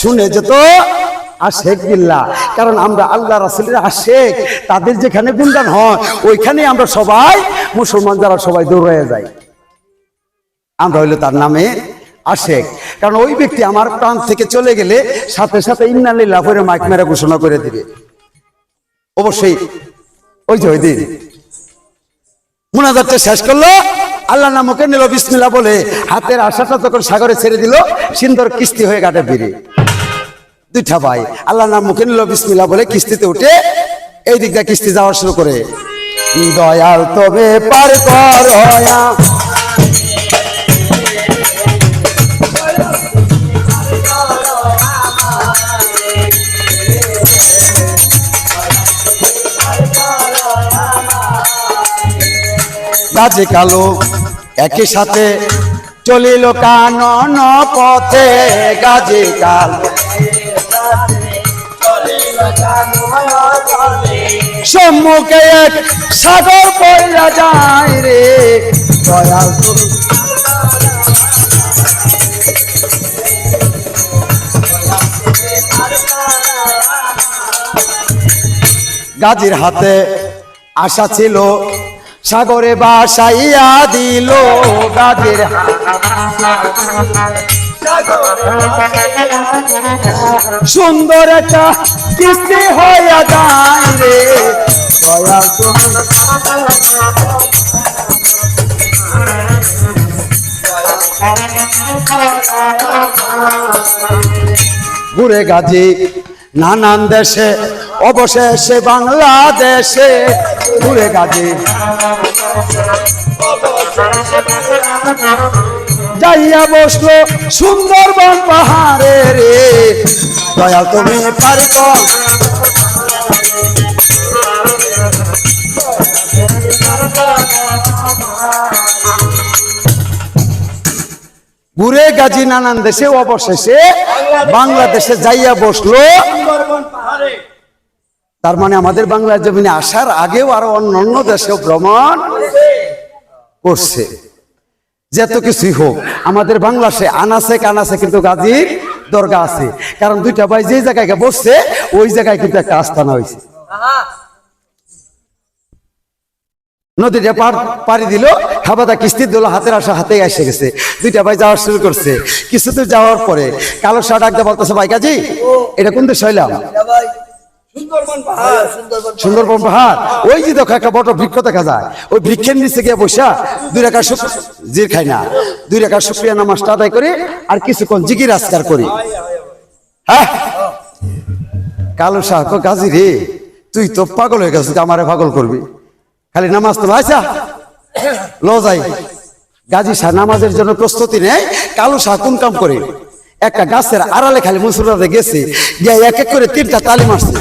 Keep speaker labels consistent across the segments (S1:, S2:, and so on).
S1: শুনে যেত আশেক বিল্লা কারণ আমরা আল্লাহ রাসুলের আশেখ তাদের যেখানে গুণগান হয়, ওইখানে আমরা সবাই মুসলমান যারা সবাই দৌড়ে যাই। আমরা হইল তার নামে আশেক। কারণ ওই ব্যক্তি আমার প্রাণ থেকে চলে গেলে সাথে সাথে ইন্নালিল্লাহ করে মাইক মেরা ঘোষণা করে দিবে অবশ্যই, ওই যে ওই দিন। মুনাজাতটা শেষ করল। আল্লাহ নামকে নিল বিসমিল্লা বলে, হাতের আশাটা তখন সাগরে ছেড়ে দিল, সিন্দর কিস্তি হয়ে কাটে ফিরে। দুইটা ভাই, আল্লাহ নাম মুখে নিল বিসমিল্লা বলে, কিস্তিতে উঠে এই দিক দিয়ে কিস্তি যাওয়া শুরু করে। দয়াল তবে পার করয়া গাছে কালো, একই সাথে চলিল কানন পথে গাছে কালো। সম্মুখে এক সাগর পয়লা যায় রে, দয়াল তুমি। গাজীর হাতে আশা ছিল সাগরে বাসাইয়া দিল গাজীর সুন্দর একটা কিস্তি হইয়া যায় রে ঘুরে গাজী নানান দেশে অবশেষে বাংলাদেশে ঘুরে গাজী যাইয়া বসল সুন্দরবন পাহাড়ে রে। দয়াল তুমি পারব ঘুরে গাজী নানান দেশে, অবশেষে বাংলাদেশে যাইয়া বসল। তার মানে আমাদের বাংলার জমিনে আসার আগেও আরও অন্যান্য দেশেও ভ্রমণ করছে। যত কিছুই হোক, আমাদের বাংলাদেশে আনাসে কানাসে কিন্তু গাজীর দরগা আছে। কারণ দুইটা ভাই যে জায়গায় গিয়ে বসছে, ওই জায়গায় কিন্তু একটা আস্থানা হয়েছে। নদীটা পার, পাড়ি দিল, হাবাদা কিস্তি দিল হাতের আসা হাতে এসে গেছে। দুইটা ভাই যাওয়া শুরু করছে। কিছুদূর যাওয়ার পরে কালো শার্ট আগে বলতেছে, ভাই কাজী এটা কোন দেশ হইলাম?
S2: সুন্দরবন পাহাড়। সুন্দরবন
S1: সুন্দরবন পাহাড়। ওই যে দেখো একটা বড় বৃক্ষ দেখা যায়। ওই বৃক্ষের নিচে গিয়ে বসা দুই রেখা জির খাই না। দুই রেখা শুক্রিয়া নামাজটা আদায় করি আর কিছুক্ষণ জিগির আজকার করি। হ্যাঁ? কালো শাহ তো রে তুই তো পাগল হয়ে গেছিস আমারে পাগল করবি। খালি নামাজ তো আচ্ছা ল যাই। গাজী শাহ নামাজের জন্য প্রস্তুতি নেয়। কালো শাহ কোন কাম করে? একটা গাছের আড়ালে খালি মুসুরাতে গেছে গিয়ে এক এক করে তিনটা তালি মারছে।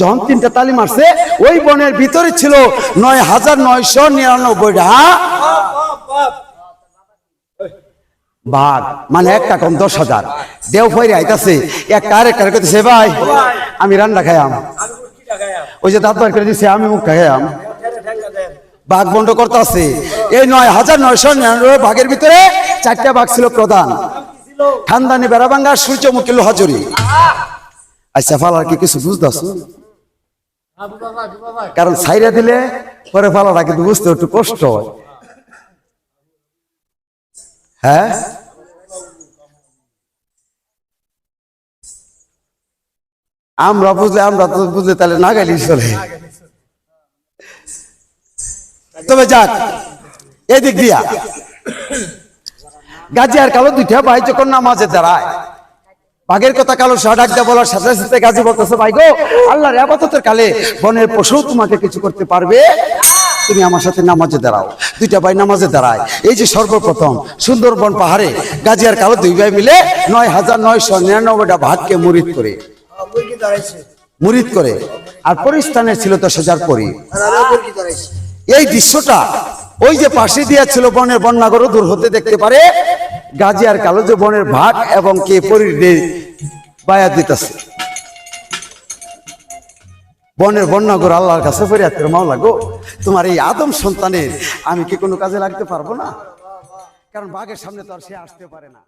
S1: যখন তিনটা তালি মারছে, ওই বনের ভিতরে ছিল নয় হাজার নয়শো নিরানব্বইটা বাঘ মানে একটা কম দশ হাজার। দেও ফইরে আইতাছে একটা আর একটা করতেছে ভাই, আমি রান্না খাইয়াম। ওই যে দাঁত বার করে দিছে, আমি মুখ খাইয়াম। বাঘ বন্ধ করতে আছে এই নয় হাজার নয়শো নিরানব্বই বাঘের ভিতরে চারটা বাঘ ছিল প্রধান। খানদানি, বেড়াবাঙ্গা, সূর্যমুখী লোহাজুরি আচ্ছা ফালার কি কিছু বুঝতেছ? কারণ সাইরা দিলে পরে ফালাটা কিন্তু বুঝতে একটু কষ্ট হয়। হ্যাঁ? আমরা বুঝলে, আমরা তো বুঝলে তাহলে না গেলি চলে। তবে যাক, এদিক দিয়া। গাজী আর কালো দুইটা ভাই যখন নামাজে দাঁড়ায় বাঘের কথা কালো দিয়ে বলার সাথে সাথে গাজী বলতেছে, ভাই গো, আল্লাহর আবাদতের কালে বনের পশু তোমাকে কিছু করতে পারবে? তুমি আমার সাথে নামাজে দাঁড়াও। দুইটা ভাই নামাজে দাঁড়ায়। এই যে সর্বপ্রথম সুন্দরবন পাহাড়ে গাজী আর কালো দুই ভাই মিলে নয় হাজার নয়শো নিরানব্বইটা ভাগকে মুরিদ করে। মুরিদ করে। আর পরিস্থানে ছিল দশ হাজার পরি। এই দৃশ্যটা ওই যে পাশে দিয়া ছিল বনের বন্যাগর দূর হতে দেখতে পারে। গাজী আর কালো যে বনের ভাগ এবং কে পরির বায়াত দিতেছে। বনের বন্যাগর আল্লাহর কাছে ফরিয়াতের মাওলা গো, তোমার এই আদম সন্তানের আমি কি কোনো কাজে লাগতে পারব না? কারণ বাঘের সামনে তো আর সে আসতে পারে না।